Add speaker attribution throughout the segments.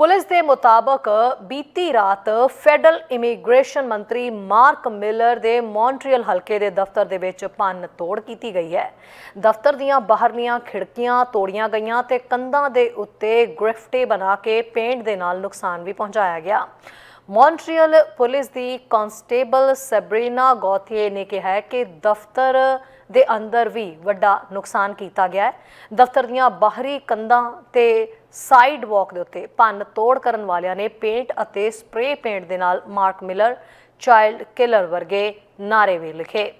Speaker 1: Police ਦੇ ਮੁਤਾਬਕ ਬੀਤੀ ਰਾਤ ਫੈਡਰਲ ਇਮੀਗ੍ਰੇਸ਼ਨ ਮੰਤਰੀ ਮਾਰਕ ਮਿਲਰ ਦੇ ਮੌਂਟਰੀਅਲ ਹਲਕੇ ਦੇ ਦਫ਼ਤਰ ਦੇ ਵਿੱਚ ਭੰਨ ਤੋੜ ਕੀਤੀ ਗਈ ਹੈ। ਦਫ਼ਤਰ ਦੀਆਂ ਬਾਹਰਲੀਆਂ ਖਿੜਕੀਆਂ ਤੋੜੀਆਂ ਗਈਆਂ ਤੇ ਕੰਧਾਂ ਦੇ ਉੱਤੇ ਗ੍ਰਿਫਟੇ ਬਣਾ ਕੇ ਪੇਂਟ ਦੇ ਨਾਲ ਨੁਕਸਾਨ ਵੀ ਪਹੁੰਚਾਇਆ ਗਿਆ। ਮੌਂਟਰੀਅਲ ਪੁਲਿਸ ਦੀ ਕਾਂਸਟੇਬਲ ਸਬਰੀਨਾ ਗੌਥੀਏ ਨੇ ਕਿਹਾ ਹੈ ਕਿ ਦਫ਼ਤਰ ਦੇ ਅੰਦਰ ਵੀ ਵੱਡਾ ਨੁਕਸਾਨ ਕੀਤਾ ਗਿਆ ਹੈ। ਦਫ਼ਤਰ ਦੀਆਂ ਬਾਹਰੀ ਕੰਧਾਂ ਤੇ ਸਾਈਡ ਵਾਕ ਦੇ ਉੱਤੇ ਭੰਨ ਤੋੜ ਕਰਨ ਵਾਲਿਆਂ ਨੇ ਪੇਂਟ ਅਤੇ ਸਪਰੇ ਪੇਂਟ ਦੇ ਨਾਲ ਮਾਰਕ ਮਿਲਰ ਚਾਈਲਡ ਕਿਲਰ ਵਰਗੇ ਨਾਰੇ ਵੀ ਲਿਖੇ।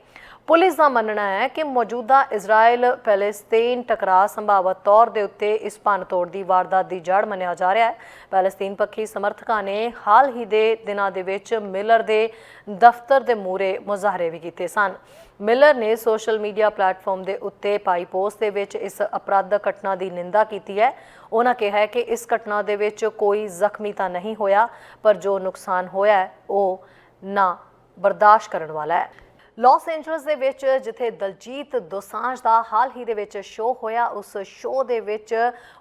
Speaker 1: ਪੁਲਿਸ ਦਾ ਮੰਨਣਾ ਹੈ ਕਿ ਮੌਜੂਦਾ ਇਜ਼ਰਾਈਲ ਪੈਲੇਸਤੀਨ ਟਕਰਾਅ ਸੰਭਾਵਤ ਤੌਰ ਦੇ ਉੱਤੇ ਇਸ ਭੰਨ-ਤੋੜ ਦੀ ਵਾਰਦਾਤ ਦੀ ਜੜ ਮੰਨਿਆ ਜਾ ਰਿਹਾ ਹੈ। ਪੈਲੇਸਤੀਨ ਪੱਖੀ ਸਮਰਥਕਾਂ ਨੇ ਹਾਲ ਹੀ ਦੇ ਦਿਨਾਂ ਦੇ ਵਿੱਚ ਮਿਲਰ ਦੇ ਦਫ਼ਤਰ ਦੇ ਮੂਹਰੇ ਮੁਜ਼ਾਹਰੇ ਵੀ ਕੀਤੇ ਸਨ। ਮਿਲਰ ਨੇ ਸੋਸ਼ਲ ਮੀਡੀਆ ਪਲੇਟਫਾਰਮ ਦੇ ਉੱਤੇ ਪਾਈ ਪੋਸਟ ਦੇ ਵਿੱਚ ਇਸ ਅਪਰਾਧਕ ਘਟਨਾ ਦੀ ਨਿੰਦਾ ਕੀਤੀ ਹੈ। ਉਹਨਾਂ ਕਿਹਾ ਹੈ ਕਿ ਇਸ ਘਟਨਾ ਦੇ ਵਿੱਚ ਕੋਈ ਜ਼ਖਮੀ ਤਾਂ ਨਹੀਂ ਹੋਇਆ, ਪਰ ਜੋ ਨੁਕਸਾਨ ਹੋਇਆ ਉਹ ਨਾ ਬਰਦਾਸ਼ਤ ਕਰਨ ਵਾਲਾ ਹੈ। ਲਾਸ ਐਂਜਲਸ ਦੇ ਵਿੱਚ, ਜਿੱਥੇ ਦਲਜੀਤ ਦੋਸਾਂਝ ਦਾ ਹਾਲ ਹੀ ਦੇ ਵਿੱਚ ਸ਼ੋਅ ਹੋਇਆ, ਉਸ ਸ਼ੋਅ ਦੇ ਵਿੱਚ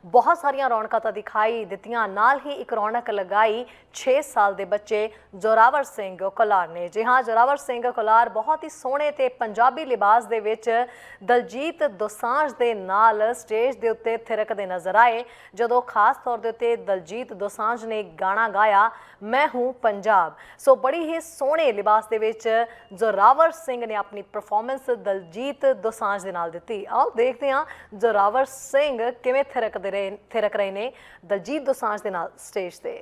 Speaker 1: ਬਹੁਤ ਸਾਰੀਆਂ ਰੌਣਕਾਂ ਤਾਂ ਦਿਖਾਈ ਦਿੱਤੀਆਂ। ਨਾਲ ਹੀ ਇੱਕ ਰੌਣਕ ਲਗਾਈ 6 ਸਾਲ ਦੇ ਬੱਚੇ ਜ਼ੋਰਾਵਰ ਸਿੰਘ ਕੋਲਾਰ ਨੇ। ਜੀ ਹਾਂ, ਜ਼ੋਰਾਵਰ ਸਿੰਘ ਕੋਲਾਰ ਬਹੁਤ ਹੀ ਸੋਹਣੇ ਤੇ ਪੰਜਾਬੀ ਲਿਬਾਸ ਦੇ ਵਿੱਚ ਦਲਜੀਤ ਦੋਸਾਂਝ ਦੇ ਨਾਲ ਸਟੇਜ ਦੇ ਉੱਤੇ ਥਿਰਕਦੇ ਨਜ਼ਰ ਆਏ। ਜਦੋਂ ਖਾਸ ਤੌਰ ਦੇ ਉੱਤੇ ਦਲਜੀਤ ਦੋਸਾਂਝ ਨੇ ਗਾਣਾ ਗਾਇਆ, ਮੈਂ ਹੂੰ ਪੰਜਾਬ। ਸੋ ਬੜੀ ਹੀ ਸੋਹਣੇ ਲਿਬਾਸ ਦੇ ਵਿੱਚ ਜ਼ੋਰਾਵਰ ਸਿੰਘ ਨੇ ਆਪਣੀ ਪਰਫਾਰਮੈਂਸ ਦਲਜੀਤ ਦੋਸਾਂਝ ਦੇ ਨਾਲ ਦਿੱਤੀ। ਆਓ ਦੇਖਦੇ ਹਾਂ ਜ਼ੋਰਾਵਰ ਸਿੰਘ ਕਿਵੇਂ ਥਿਰਕਦੇ ਰਹੇ ਥਿਰਕ ਰਹੇ ਨੇ ਦਲਜੀਤ ਦੋਸਾਂਝ ਦੇ ਨਾਲ ਸਟੇਜ ਤੇ।